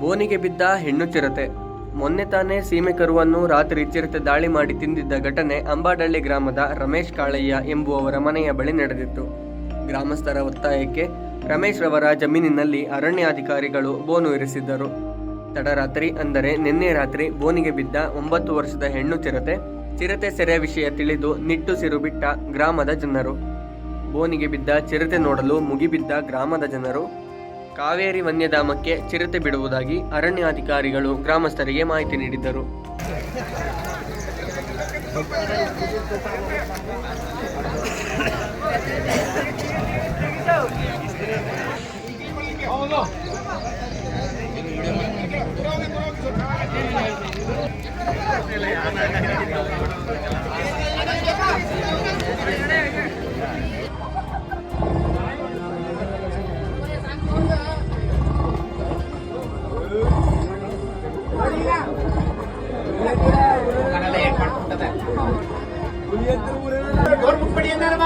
ಬೋನಿಗೆ ಬಿದ್ದ ಹೆಣ್ಣು ಚಿರತೆ. ಮೊನ್ನೆ ತಾನೇ ಸೀಮೆ ಕರುವನ್ನು ರಾತ್ರಿ ಚಿರತೆ ದಾಳಿ ಮಾಡಿ ತಿಂದಿದ್ದ ಘಟನೆ ಅಂಬಾಡಳ್ಳಿ ಗ್ರಾಮದ ರಮೇಶ್ ಕಾಳಯ್ಯ ಎಂಬುವವರ ಮನೆಯ ಬಳಿ ನಡೆದಿತ್ತು. ಗ್ರಾಮಸ್ಥರ ಒತ್ತಾಯಕ್ಕೆ ರಮೇಶ್ ರವರ ಜಮೀನಿನಲ್ಲಿ ಅರಣ್ಯಾಧಿಕಾರಿಗಳು ಬೋನು ಇರಿಸಿದ್ದರು. ತಡರಾತ್ರಿ ಅಂದರೆ ನಿನ್ನೆ ರಾತ್ರಿ ಬೋನಿಗೆ ಬಿದ್ದ ಒಂಬತ್ತು ವರ್ಷದ ಹೆಣ್ಣು ಚಿರತೆ ಚಿರತೆ ಸೆರೆ ವಿಷಯ ತಿಳಿದು ನಿಟ್ಟುಸಿರು ಬಿಟ್ಟ ಗ್ರಾಮದ ಜನರು. ಬೋನಿಗೆ ಬಿದ್ದ ಚಿರತೆ ನೋಡಲು ಮುಗಿಬಿದ್ದ ಗ್ರಾಮದ ಜನರು ಕಾವೇರಿ ವನ್ಯಧಾಮಕ್ಕೆ ಚಿರತೆ ಬಿಡುವುದಾಗಿ ಅರಣ್ಯಾಧಿಕಾರಿಗಳು ಗ್ರಾಮಸ್ಥರಿಗೆ ಮಾಹಿತಿ ನೀಡಿದ್ದರು.